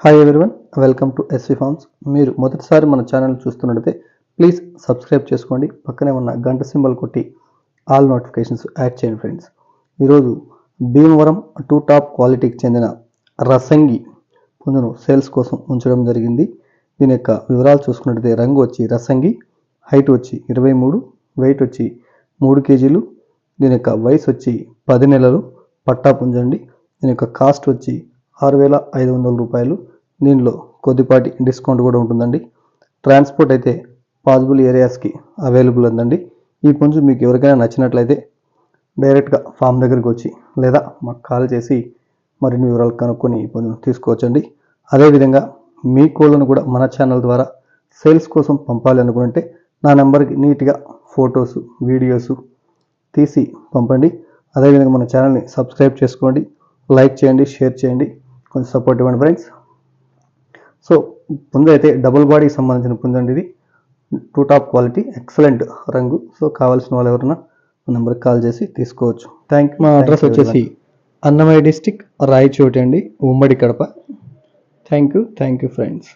Hi everyone welcome to S V farms మీరు మొదటిసారి మన ఛానల్ చూస్తున్నట్లయితే ప్లీజ్ సబ్స్క్రైబ్ చేసుకోండి. పక్కనే ఉన్న గంట సింబల్ కొట్టి ఆల్ నోటిఫికేషన్స్ యాడ్ చేయండి ఫ్రెండ్స్ ఈరోజు భీమవరం టూ టాప్ క్వాలిటీకి చెందిన రసంగి పుంజును సేల్స్ కోసం ఉంచడం జరిగింది. దీని యొక్క వివరాలు చూసుకున్నట్లయితే రంగు వచ్చి రసంగి హైట్ వచ్చి ఇరవై మూడు వెయిట్ వచ్చి మూడు కేజీలు దీని యొక్క వయసు వచ్చి పది నెలలు పట్టా పుంజండి. దీని యొక్క కాస్ట్ వచ్చి ఆరు వేల ఐదు వందల రూపాయలు. దీనిలో కొద్దిపాటి డిస్కౌంట్ కూడా ఉంటుందండి. ట్రాన్స్పోర్ట్ అయితే పాజిబుల్ ఏరియాస్కి అవైలబుల్ ఉందండి. ఈ పుంజు మీకు ఎవరికైనా నచ్చినట్లయితే డైరెక్ట్గా ఫామ్ దగ్గరికి వచ్చి లేదా మాకు కాల్ చేసి మరిన్ని వివరాలు కనుక్కొని ఈ పుంజును తీసుకోవచ్చండి. అదేవిధంగా మీ కోళ్ళను కూడా మన ఛానల్ ద్వారా సేల్స్ కోసం పంపాలి అనుకుంటే నా నెంబర్కి నీట్గా ఫొటోస్ వీడియోస్ తీసి పంపండి. అదేవిధంగా మన ఛానల్ని సబ్స్క్రైబ్ చేసుకోండి. లైక్ చేయండి షేర్ చేయండి. కొంచెం సపోర్ట్ ఇవ్వండి ఫ్రెండ్స్ సో పుంజ అయితే డబుల్ బాడీకి సంబంధించిన పుంజ అండి ఇది. టూ టాప్ క్వాలిటీ ఎక్సలెంట్ రంగు. సో కావాల్సిన వాళ్ళు ఎవరైనా మా నెంబర్కి కాల్ చేసి తీసుకోవచ్చు. థ్యాంక్ మా అడ్రస్ వచ్చేసి అన్నమయ్య డిస్టిక్ రాయచోటి అండి ఉమ్మడి Kadapa. Thank you thank you friends